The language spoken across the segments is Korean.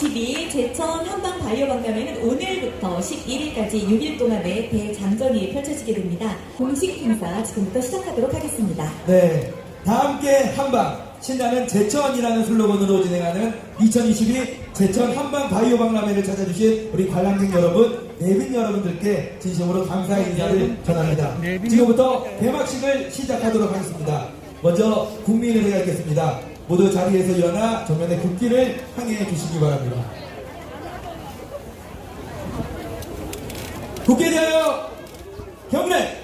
2022 제천 한방 바이오 박람회는 오늘부터 11일까지 6일 동안의 대장정이 펼쳐지게 됩니다. 공식 행사 지금부터 시작하도록 하겠습니다. 네, 다 함께 한방 신나는 제천이라는 슬로건으로 진행하는 2022 제천 한방 바이오 박람회를 찾아주신 우리 관람객 여러분, 내빈 여러분들께 진심으로 감사의 인사를 전합니다. 지금부터 개막식을 시작하도록 하겠습니다. 먼저 국민의회가 있겠습니다. 모두 자리에서 일어나 정면의 국기를 향해 주시기 바랍니다. 국기에 대하여 경례!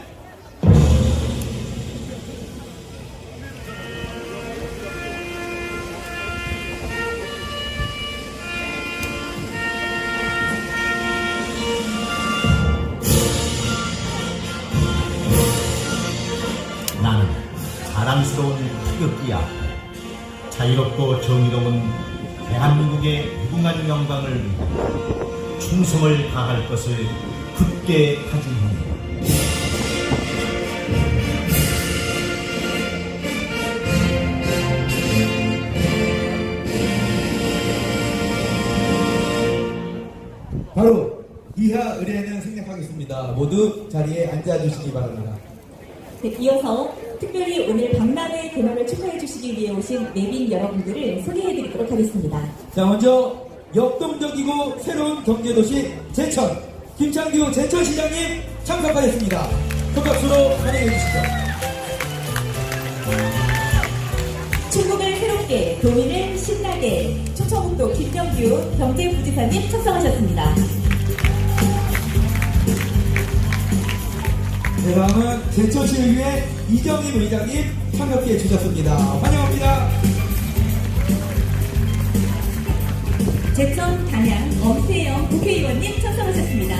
나는 자랑스러운 태극기야. 자유롭고 정의로운 대한민국의 무궁한 영광을 위해 충성을 다할 것을 굳게 다짐합니다. 바로 이하 의뢰는 생략하겠습니다. 모두 자리에 앉아주시기 바랍니다. 네, 이어서 특별히 오늘 박람회 개막을 축하해 주시기 위해 오신 내빈 여러분들을 소개해 드리도록 하겠습니다. 자, 먼저 역동적이고 새로운 경제도시 제천 김창규 제천시장님 참석하겠습니다. 큰 박수로 환영해 주시죠. 충북을 새롭게, 도민을 신나게, 초청북도 김영규 경제부지사님 참석하셨습니다. 네, 다음은 제천시의회 이정임 의장님 참석해 주셨습니다. 환영합니다. 제천 단양 엄태영 국회의원님 참석하셨습니다.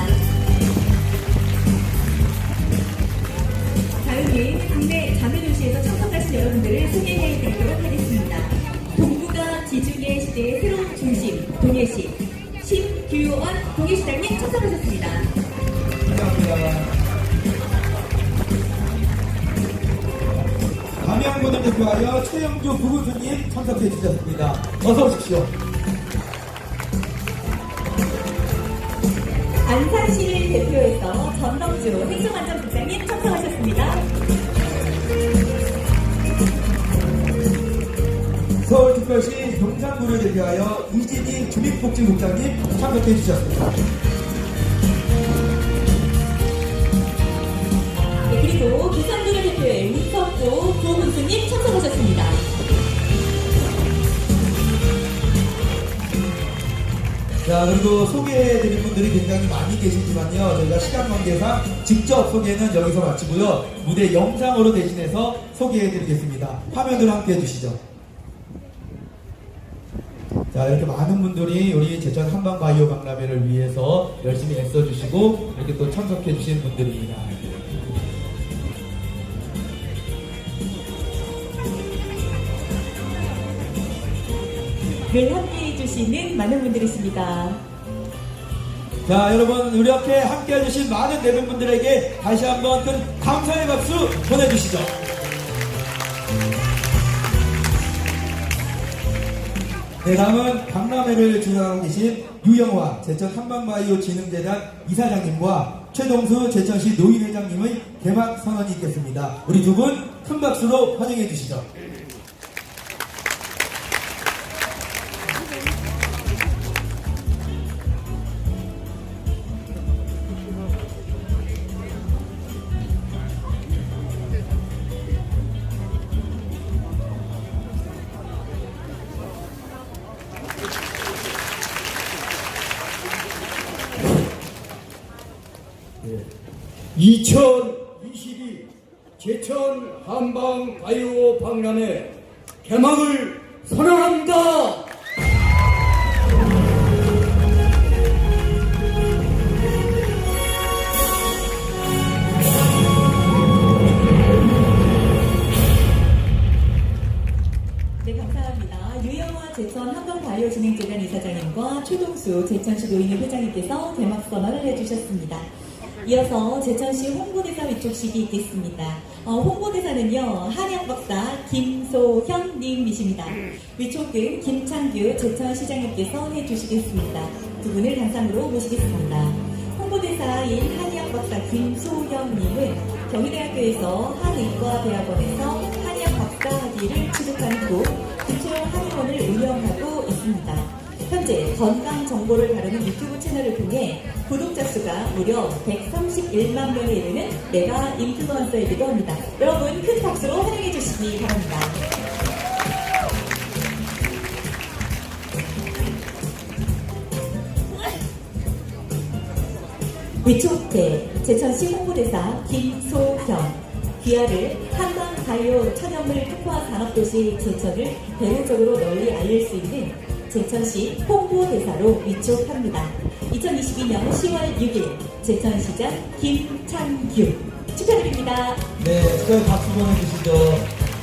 다음은 국내 자매도시에서 참석하신 여러분들을 소개해 드리도록 하겠습니다. 동북아 지중해 시대의 새로운 중심, 동해시, 신규원 동해시장님 참석하셨습니다. 대표하여 최영주 부부수님 참석해 주셨습니다. 어서 오십시오. 안산시를 대표해서 전덕주 행정안전국장님 참석하셨습니다. 서울특별시 경상군을 대표하여 이진희 주민복지국장님 참석해 주셨습니다. 문석구 구문수님 참석하셨습니다. 자, 그리고 소개해드릴 분들이 굉장히 많이 계시지만요. 저희가 시간 관계상 직접 소개는 여기서 마치고요. 무대 영상으로 대신해서 소개해드리겠습니다. 화면으로 함께 해주시죠. 자, 이렇게 많은 분들이 우리 제천 한방바이오 박람회를 위해서 열심히 애써주시고 이렇게 또 참석해주신 분들입니다. 늘 함께해 주시는 많은 분들이십니다. 자, 여러분, 이렇게 함께 해 주신 많은 내분분들에게 다시 한번 큰 감사의 박수 보내주시죠. 네, 다음은 박람회를 주관하고 계신 유영화 제천 한방바이오 진흥재단 이사장님과 최동수 제천시 노인회장님의 개막 선언이 있겠습니다. 우리 두 분 큰 박수로 환영해 주시죠. 바이오 박람회 개막을 선언합니다. 네, 감사합니다. 유영화 제천 한방바이오진흥재단 이사장님과 최동수 제천시 노인회 회장님께서 개막 선언을 해주셨습니다. 이어서 제천시 홍보대사 위촉식이 있겠습니다. 어, 홍보대사는요, 한양 박사 김소현 님이십니다. 위촉금 김창규 제천시장님께서 해주시겠습니다. 두 분을 단상으로 모시겠습니다. 홍보대사인 한의학 박사 김소현 님은 경희대학교에서 한의과대학원에서 한의학 박사학위를 취득한 후 기초형 한의원을 운영하고 있습니다. 현재 건강 정보를 다루는 유튜브 채널을 통해 구독자 수가 무려 131만 명에 이르는 메가 인플루언서이기도 합니다. 여러분 큰 박수로 환영해 주시기 바랍니다. 위촉제 제천시 홍보대사 김소현 귀하를 한방 바이오 천연물 특화 산업도시 제천을 대외적으로 널리 알릴 수 있는 제천시 홍보대사로 위촉합니다. 2022년 10월 6일 제천시장 김창규 축하드립니다. 네, 축하의 박수 보내주시죠.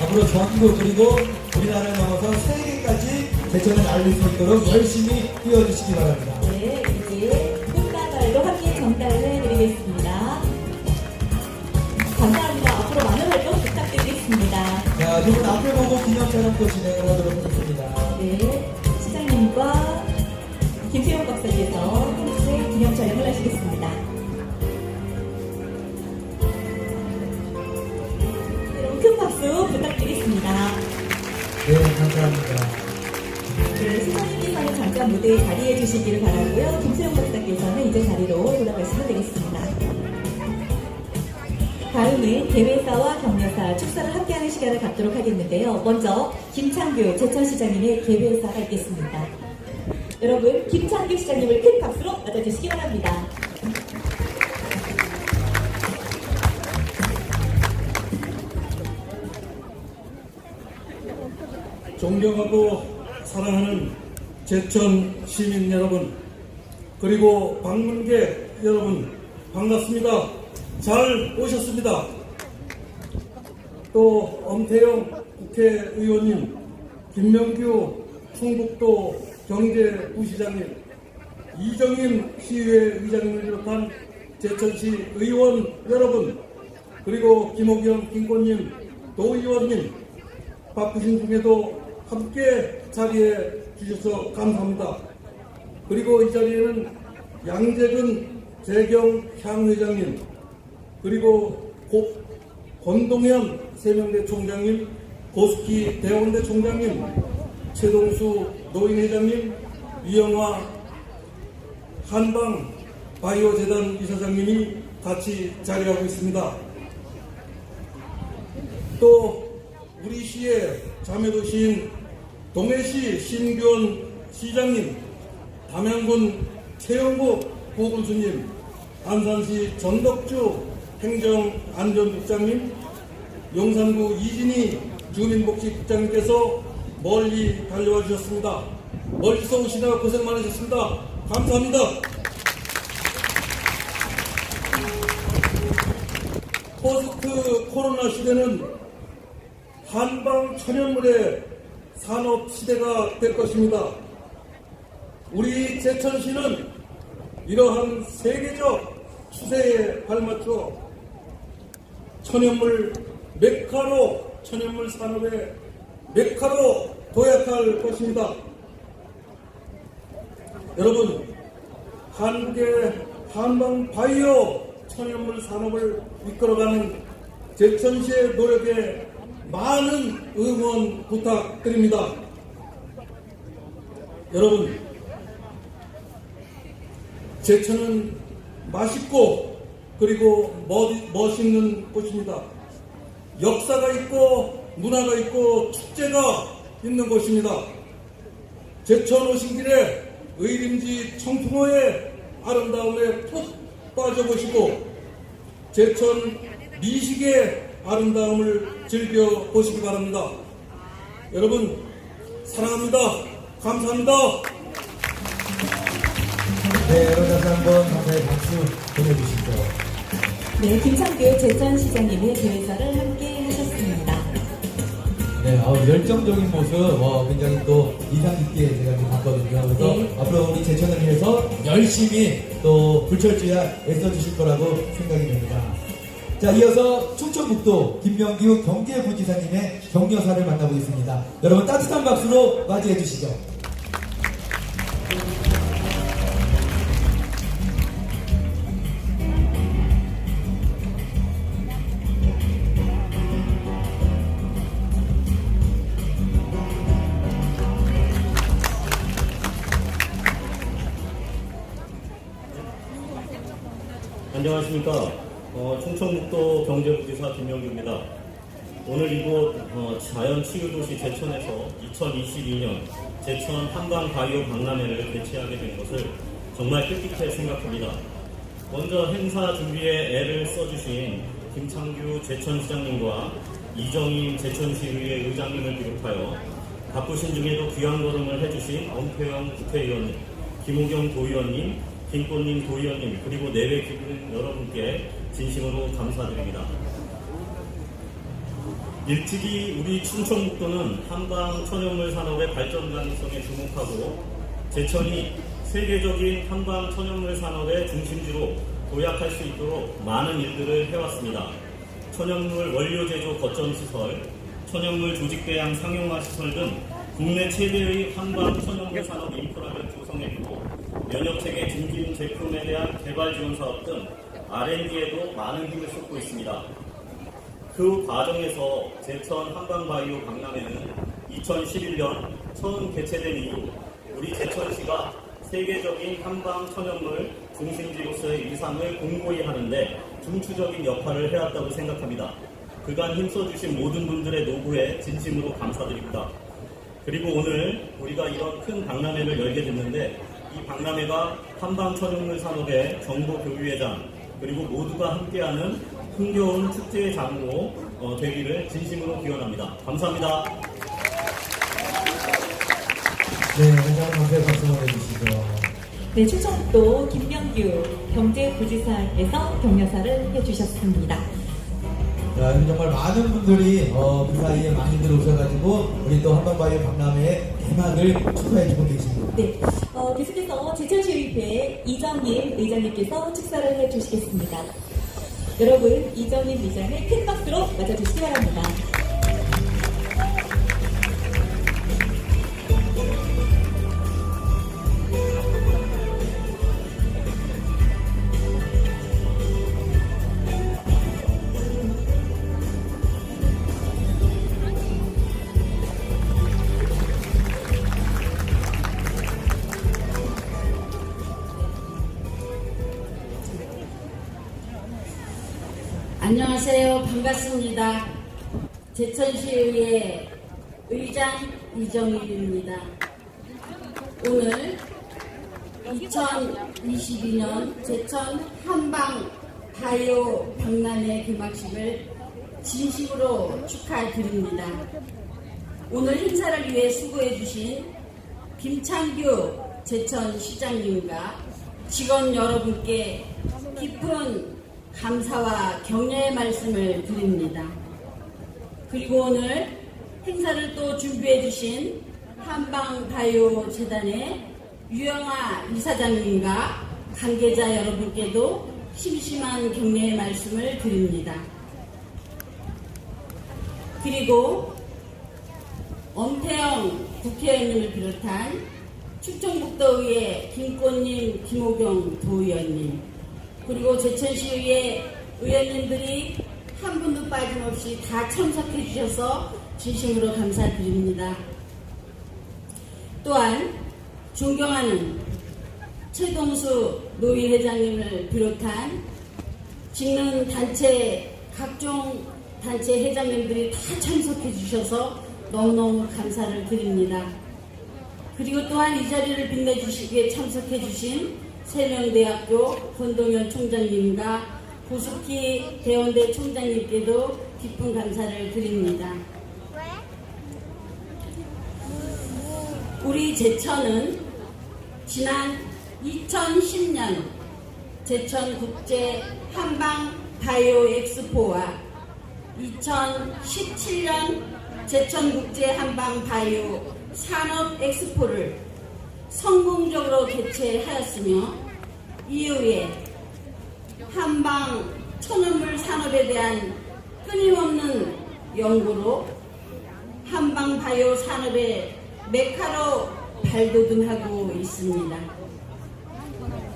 앞으로 전국 그리고 우리나라를 넘어서 세계까지 제천을 알릴 수 있도록 열심히 뛰어주시기 바랍니다. 네, 이제 꽃다발도 함께 전달을 해드리겠습니다. 감사합니다. 앞으로 많은 활동 부탁드리겠습니다. 자, 두분 앞을 보고 기념 촬영도 진행을 하도록 하겠습니다. 네, 박사님께서 함께 기념 촬영을 하시겠습니다. 여러분 큰 박수 부탁드리겠습니다. 네, 감사합니다. 네, 시장님께서는 잠깐 무대에 자리해 주시기를 바라고요. 김세용 박사께서는 이제 자리로 돌아가시면 되겠습니다. 다음은 대회사와 격려사, 축사를 함께하는 시간을 갖도록 하겠는데요. 먼저 김창규 제천시장님의 개회사가 있겠습니다. 여러분, 김창규 시장님을 큰 박수로 맞아주시기 바랍니다. 존경하고 사랑하는 제천 시민 여러분, 그리고 방문객 여러분, 반갑습니다. 잘 오셨습니다. 또 엄태영 국회의원님, 김명규 충북도 경제부시장님, 이정임 시의회 의장님을 비롯한 제천시 의원 여러분, 그리고 김호경 김권님, 도의원님, 바쁘신 중에도 함께 자리에 주셔서 감사합니다. 그리고 이 자리에는 양재근 재경 향 회장님, 그리고 고, 권동현 세명대 총장님, 고스키 대원대 총장님, 최동수 노인회장님, 이영화 한방 바이오재단 이사장님이 같이 자리하고 있습니다. 또 우리 시의 자매도시인 동해시 신규원 시장님, 담양군 최영국 보건수님, 안산시 전덕주 행정안전국장님, 용산구 이진희 주민복지국장님께서 멀리 달려와 주셨습니다. 멀리서 오시느라 고생 많으셨습니다. 감사합니다. 포스트 코로나 시대는 한방 천연물의 산업 시대가 될 것입니다. 우리 제천시는 이러한 세계적 추세에 발맞춰 천연물 메카로 천연물 산업의 메카로 도약할 것입니다. 여러분, 한국의 한방 바이오 천연물 산업을 이끌어가는 제천 시의 노력에 많은 응원 부탁드립니다. 여러분, 제천은 맛있고 그리고 멋- 멋있는 곳입니다. 역사가 있고 문화가 있고 축제가 있는 곳입니다. 제천 오신 길에 의림지 청풍호의 아름다움에 푹 빠져보시고 제천 미식의 아름다움을 즐겨보시기 바랍니다. 여러분 사랑합니다. 감사합니다. 네, 여러분 다시 한번 감사의 박수 보내주시죠. 네, 김창규 제천시장님의 대회사를. 네, 어, 열정적인 모습 어, 굉장히 또 인상 깊게 제가 좀 봤거든요. 그래서 네. 앞으로 우리 제천을 위해서 열심히 또 불철주야 애써주실 거라고 생각이 됩니다. 자, 이어서 충청북도 김명규 경제부지사님의 격려사를 만나보겠습니다. 여러분 따뜻한 박수로 맞이해 주시죠. 안녕하십니까. 어, 충청북도 경제부지사 김영규입니다. 오늘 이곳 어, 자연치유도시 제천에서 2022년 제천 한방바이오 박람회를 개최하게 된 것을 정말 뜻깊게 생각합니다. 먼저 행사 준비에 애를 써주신 김창규 제천시장님과 이정임 제천시의회 의장님을 비롯하여 바쁘신 중에도 귀한 걸음을 해주신 엄태영 국회의원님, 김호경 도의원님, 김꽃님 도의원님, 그리고 내외 기분 여러분께 진심으로 감사드립니다. 일찍이 우리 충청북도는 한방 천연물 산업의 발전 가능성에 주목하고 제천이 세계적인 한방 천연물 산업의 중심지로 도약할 수 있도록 많은 일들을 해왔습니다. 천연물 원료 제조 거점 시설, 천연물 조직 배양 상용화 시설 등 국내 최대의 한방 천연물 산업 인프라를 조성했고 면역체계 중진 제품에 대한 개발 지원 사업 등 R&D에도 많은 힘을 쏟고 있습니다. 그 과정에서 제천 한방바이오 박람회는 2011년 처음 개최된 이후 우리 제천시가 세계적인 한방 천연물 중심지로서의 위상을 공고히 하는데 중추적인 역할을 해왔다고 생각합니다. 그간 힘써주신 모든 분들의 노고에 진심으로 감사드립니다. 그리고 오늘 우리가 이런 큰 박람회를 열게 됐는데 이 박람회가 한방 천연물 산업의 정보 교류회장 그리고 모두가 함께하는 흥겨운 축제의 장으로 어, 되기를 진심으로 기원합니다. 감사합니다. 네, 한번 감사의 박수 보내주시죠. 네, 충청북도 김명규 경제부지사께서 격려사를 해주셨습니다. 자, 요즘 정말 많은 분들이 어, 그 사이에 많이들 오셔가지고 우리 또 한방바이오 박람회 개막을 축하해주고 계십니다. 네, 어, 계속해서 제천시의회 이정임 의장님께서 축사를 해주시겠습니다. 여러분, 이정임 의장을 큰 박수로 맞아주시기 바랍니다. 반갑습니다. 제천시의회 의장 이정일입니다. 오늘 2022년 제천 한방 바이오 박람회 개막식을 진심으로 축하드립니다. 오늘 행사를 위해 수고해주신 김창규 제천시장님과 직원 여러분께 깊은 감사와 격려의 말씀을 드립니다. 그리고 오늘 행사를 또 준비해 주신 한방바이오 재단의 유영아 이사장님과 관계자 여러분께도 심심한 격려의 말씀을 드립니다. 그리고 엄태영 국회의원님을 비롯한 충청북도의회 김꽃님, 김호경 도의원님, 그리고 제천시의회 의원님들이 한 분도 빠짐없이 다 참석해 주셔서 진심으로 감사드립니다. 또한 존경하는 최동수 노위회장님을 비롯한 직능 단체 각종 단체 회장님들이 다 참석해 주셔서 너무너무 감사를 드립니다. 그리고 또한 이 자리를 빛내주시기에 참석해 주신 세명대학교 권동현 총장님과 고스키 대원대 총장님께도 깊은 감사를 드립니다. 우리 제천은 지난 2010년 제천국제 한방 바이오 엑스포와 2017년 제천국제 한방 바이오 산업 엑스포를 성공적으로 개최하였으며 이후에 한방 천연물 산업에 대한 끊임없는 연구로 한방 바이오 산업의 메카로 발돋움하고 있습니다.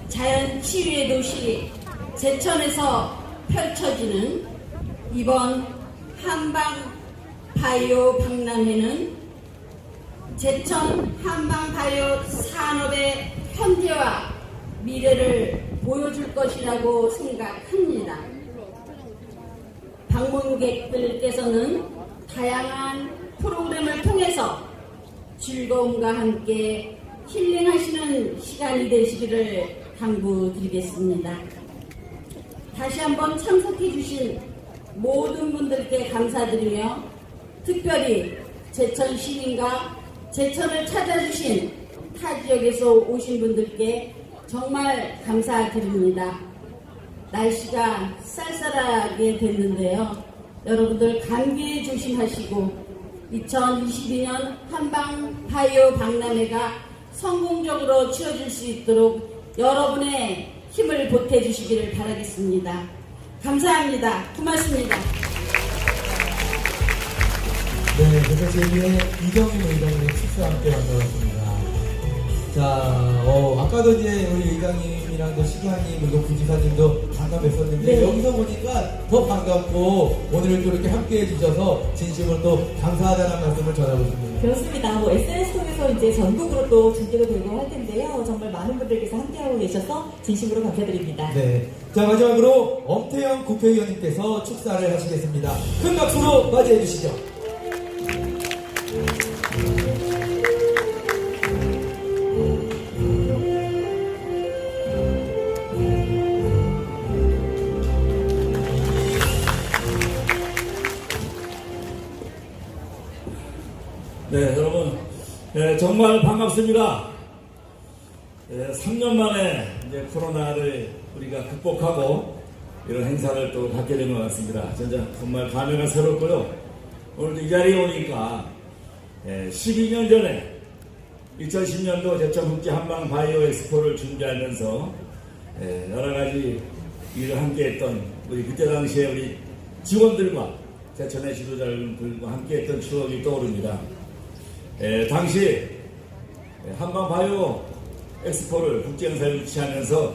자연 치유의 도시 제천에서 펼쳐지는 이번 한방 바이오 박람회는 제천 한방 바이오 산업의 현재와 미래를 보여줄 것이라고 생각합니다. 방문객들께서는 다양한 프로그램을 통해서 즐거움과 함께 힐링하시는 시간이 되시기를 당부드리겠습니다. 다시 한번 참석해 주신 모든 분들께 감사드리며 특별히 제천 시민과 제천을 찾아주신 타 지역에서 오신 분들께 정말 감사드립니다. 날씨가 쌀쌀하게 됐는데요. 여러분들 감기에 조심하시고 2022년 한방 바이오 박람회가 성공적으로 치러질 수 있도록 여러분의 힘을 보태주시기를 바라겠습니다. 감사합니다. 고맙습니다. 네, 그래서 제2의 이경임 의장님의 축사 함께 만들었습니다. 자, 어, 아까도 이제 우리 의장님이랑도 시장님 그리고 부지사님도 잠깐 뵀었는데 네. 여기서 보니까 더 반갑고 오늘 또 이렇게 함께 해주셔서 진심으로 또 감사하다는 말씀을 전하고 싶습니다. 그렇습니다. 뭐 SNS 통해서 이제 전국으로 또 중계가 되고 할 텐데요. 정말 많은 분들께서 함께하고 계셔서 진심으로 감사드립니다. 네. 자, 마지막으로 엄태영 국회의원님께서 축사를 하시겠습니다. 큰 박수로 맞이해 주시죠. 예, 정말 반갑습니다. 예, 3년 만에 이제 코로나를 우리가 극복하고 이런 행사를 또 갖게 된 것 같습니다. 진짜 정말 감회가 새롭고요. 오늘도 이 자리에 오니까 예, 12년 전에 2010년도 제천국제 한방 바이오 엑스포를 준비하면서 예, 여러 가지 일을 함께 했던 우리 그때 당시에 우리 직원들과 제천의 지도자들과 함께 했던 추억이 떠오릅니다. 에, 당시 한방 바이오 엑스포를 국제행사를 유치하면서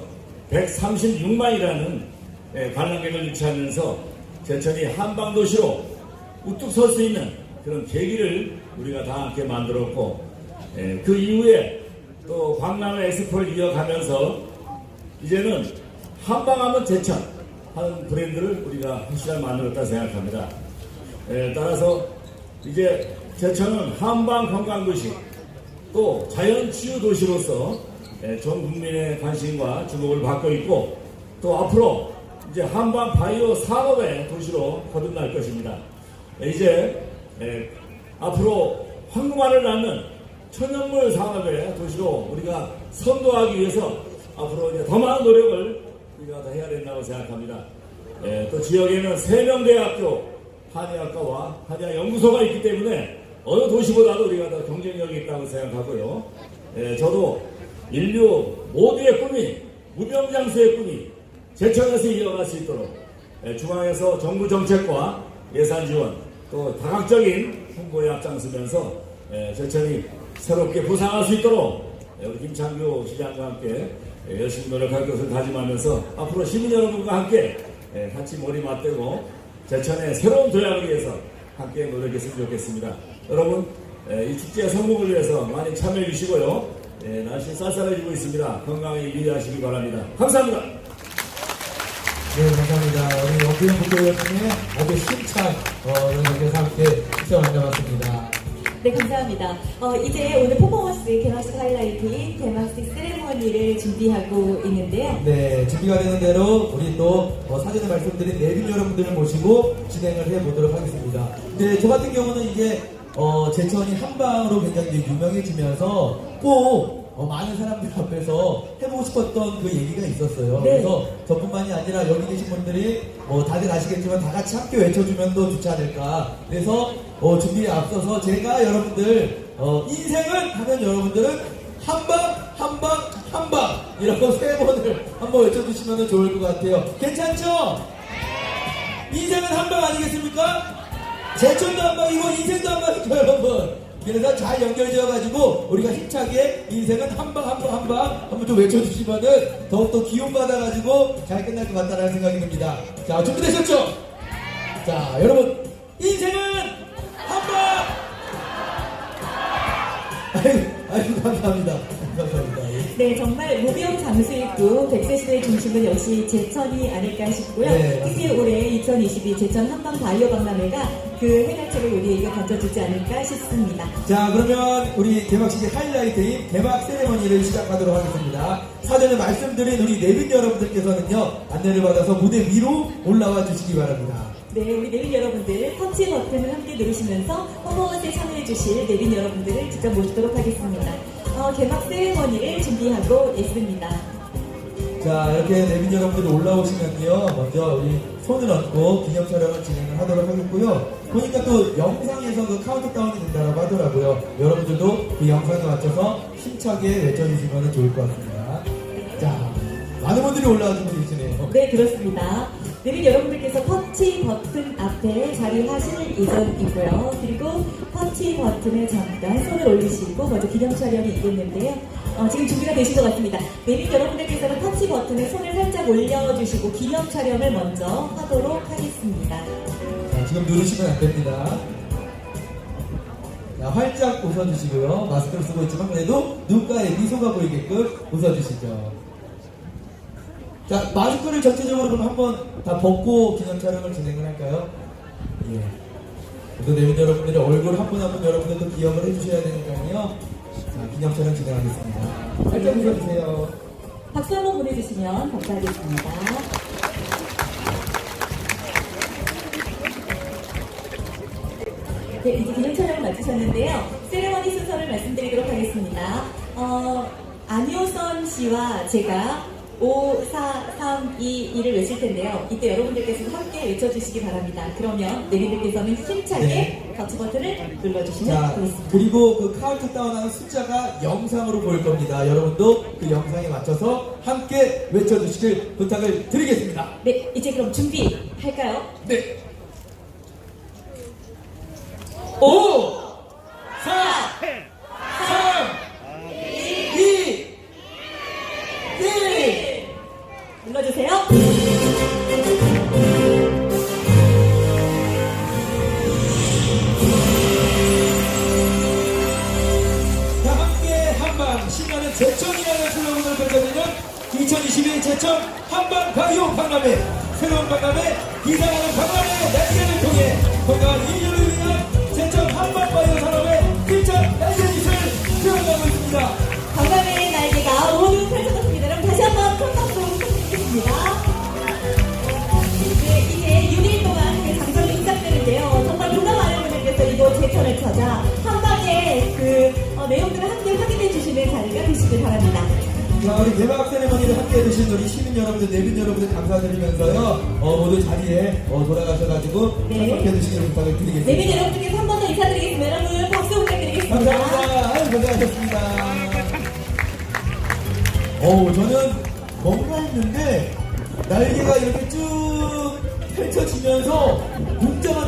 136만이라는 관람객을 유치하면서 제천이 한방 도시로 우뚝 설 수 있는 그런 계기를 우리가 다 함께 만들었고 에, 그 이후에 또 광남의 엑스포를 이어가면서 이제는 한방하면 제천 하는 브랜드를 우리가 확실하게 만들었다 생각합니다. 에, 따라서 이제 제천은 한방 관광도시 또 자연치유 도시로서 예, 전 국민의 관심과 주목을 받고 있고 또 앞으로 이제 한방 바이오 산업의 도시로 거듭날 것입니다. 예, 이제 예, 앞으로 황금알을 낳는 천연물 산업의 도시로 우리가 선도하기 위해서 앞으로 이제 더 많은 노력을 우리가 더 해야 된다고 생각합니다. 예, 또 지역에는 세명대학교 한의학과와 한의학 연구소가 있기 때문에 어느 도시보다도 우리가 더 경쟁력이 있다고 생각하고요. 예, 저도 인류 모두의 꿈이 무병장수의 꿈이 제천에서 이어갈 수 있도록 예, 중앙에서 정부 정책과 예산 지원 또 다각적인 홍보에 앞장서면서 예, 제천이 새롭게 부상할 수 있도록 예, 우리 김창규 시장과 함께 예, 열심히 노력할 것을 다짐하면서 앞으로 시민 여러분과 함께 예, 같이 머리 맞대고 제천의 새로운 도약을 위해서 함께 노력했으면 좋겠습니다. 여러분 예, 이 축제 성공을 위해서 많이 참여해 주시고요. 예, 날씨 쌀쌀해지고 있습니다. 건강히 유의하시기 바랍니다. 감사합니다. 네, 감사합니다. 우리 엄태영 국회의원님의 아주 힘찬 어, 연설에서 함께 축사 만나봤습니다. 네, 감사합니다. 어, 이제 오늘 퍼포먼스 개막식 하이라이트인 개막식 세레머니를 준비하고 있는데요. 네, 준비가 되는 대로 우리 또 어, 사전에 말씀드린 내빈 여러분들을 모시고 진행을 해보도록 하겠습니다. 네, 저 같은 경우는 이제 어, 제천이 한방으로 굉장히 유명해지면서 꼭 어, 많은 사람들 앞에서 해보고 싶었던 그 얘기가 있었어요. 네. 그래서 저뿐만이 아니라 여기 계신 분들이 뭐 다들 아시겠지만 다 같이 함께 외쳐주면 더 좋지 않을까. 그래서 어, 준비에 앞서서 제가 여러분들 어, 인생을 하면 여러분들은 한방 한방 한방 이라고 세 번을 한번 외쳐주시면 좋을 것 같아요. 괜찮죠? 인생은 한방 아니겠습니까? 제천도 한 방이고 인생도 한 방이죠 여러분 그래서 잘 연결되어가지고 우리가 힘차게 인생은 한 방 한 방 한 방 한번 좀 외쳐주시면은 더욱더 기운 받아가지고 잘 끝날 것 같다는 생각이 듭니다 자 준비되셨죠? 자 여러분 인생은 한 방 아유, 아유 감사합니다 감사합니다 예. 네, 정말 무병 장수일구 100세 시대의 중심은 역시 제천이 아닐까 싶고요. 네, 특히 올해 2022 제천 한방 바이오 박람회가 그 해결책을 우리에게 던져주지 않을까 싶습니다. 자 그러면 우리 개막식의 하이라이트인 개막 세레머니를 시작하도록 하겠습니다. 사전에 말씀드린 우리 내빈 여러분들께서는요 안내를 받아서 무대 위로 올라와 주시기 바랍니다. 네, 우리 내빈 여러분들 터치 버튼을 함께 누르시면서 퍼포먼스에 참여해 주실 내빈 여러분들을 직접 모시도록 하겠습니다. 어, 개막 세레머니를 준비하고 있습니다. 자 이렇게 내빈 여러분들이 올라오시면요 먼저 우리 손을 얹고 기념 촬영을 진행을 하도록 하겠고요. 보니까 또 영상에서 그 카운트다운이 된다고 하더라고요. 여러분들도 그 영상에 맞춰서 힘차게 외쳐주시면 좋을 것 같습니다. 자 많은 분들이 올라와 주고 계시네요. 네, 그렇습니다. 내빈 여러분들께서 터치 버튼 앞에 자리하실 예정이고요. 그리고 터치 버튼에 잠깐 손을 올리시고 먼저 기념 촬영이 있겠는데요. 어, 지금 준비가 되신 것 같습니다. 내빈 여러분들께서는 터치 버튼에 손을 살짝 올려주시고 기념 촬영을 먼저 하도록 하겠습니다. 자, 지금 누르시면 안 됩니다. 자, 활짝 웃어주시고요. 마스크를 쓰고 있지만 그래도 눈가에 미소가 보이게끔 웃어주시죠. 자, 마스크를 전체적으로 그럼 한번 다 벗고 기념 촬영을 진행을 할까요? 예. 그래도 내빈 여러분들의 얼굴 한 분 한 분 여러분들도 기억을 해주셔야 되니까요. 자, 기념 촬영 진행하겠습니다. 활짝 웃어주세요. 박수 한번 보내주시면 감사하겠습니다. 네, 이제 기념 촬영을 마치셨는데요. 세레머니 순서를 말씀드리도록 하겠습니다. 어, 안효선 씨와 제가 5, 4, 3, 2, 1을 외칠 텐데요. 이때 여러분들께서 함께 외쳐주시기 바랍니다. 그러면 내리들께서는 힘차게 네. 터치 버튼을 눌러주시면 자, 되겠습니다. 그리고 그 카운트다운하는 숫자가 영상으로 보일 겁니다. 여러분도 그 영상에 맞춰서 함께 외쳐주시길 부탁을 드리겠습니다. 네, 이제 그럼 준비할까요? 네. Ou 자, 우리 개막 세레머니를 함께 해주신 우리 시민 여러분들, 내빈 여러분들 감사드리면서요, 어, 모두 자리에 어, 돌아가셔가지고 네. 참석해 주시길 부탁을 드리겠습니다. 내빈 여러분들께서 한 번 더 인사드리겠습니다. 여러분 박수 부탁드리겠습니다. 감사합니다. 아유, 고생하셨습니다. 어우, 저는 뭔가 했는데, 날개가 이렇게 쭉 펼쳐지면서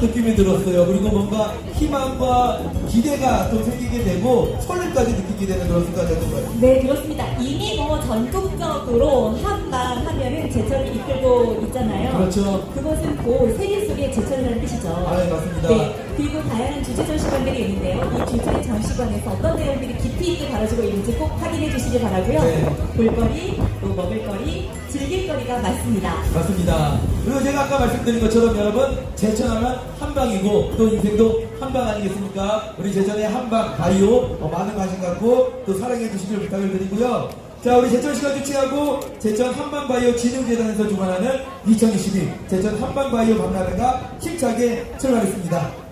느낌이 들었어요. 그리고 뭔가 희망과 기대가 또 생기게 되고, 설렘까지 느끼게 되는 그런 순간이었던 것 같아요. 네, 그렇습니다. 이미 뭐 전국적으로 한방 하면은 제천을 이끌고 있잖아요. 그렇죠. 그것은 곧 세계 속의 제천이라는 뜻이죠. 아, 네, 맞습니다. 네, 그리고 다양한 주제 전시관들이 있는데요. 이 주제 전시관에서 어떤 내용들이 깊이 있게 다뤄지고 있는지 꼭 확인해 주시기 바라고요. 네. 볼거리, 또 먹을거리, 즐길거리가 많습니다. 맞습니다. 그리고 제가 아까 말씀드린 것처럼 여러분 제천하면 한방이고 또 인생도 한방 아니겠습니까? 우리 제천의 한방 바이오 어, 많은 관심 갖고 또 사랑해 주시길 부탁을 드리고요. 자 우리 제천시가 주최하고 제천 한방바이오 진흥재단에서 주관하는 2022 제천 한방바이오 박람회가 힘차게 출발했습니다.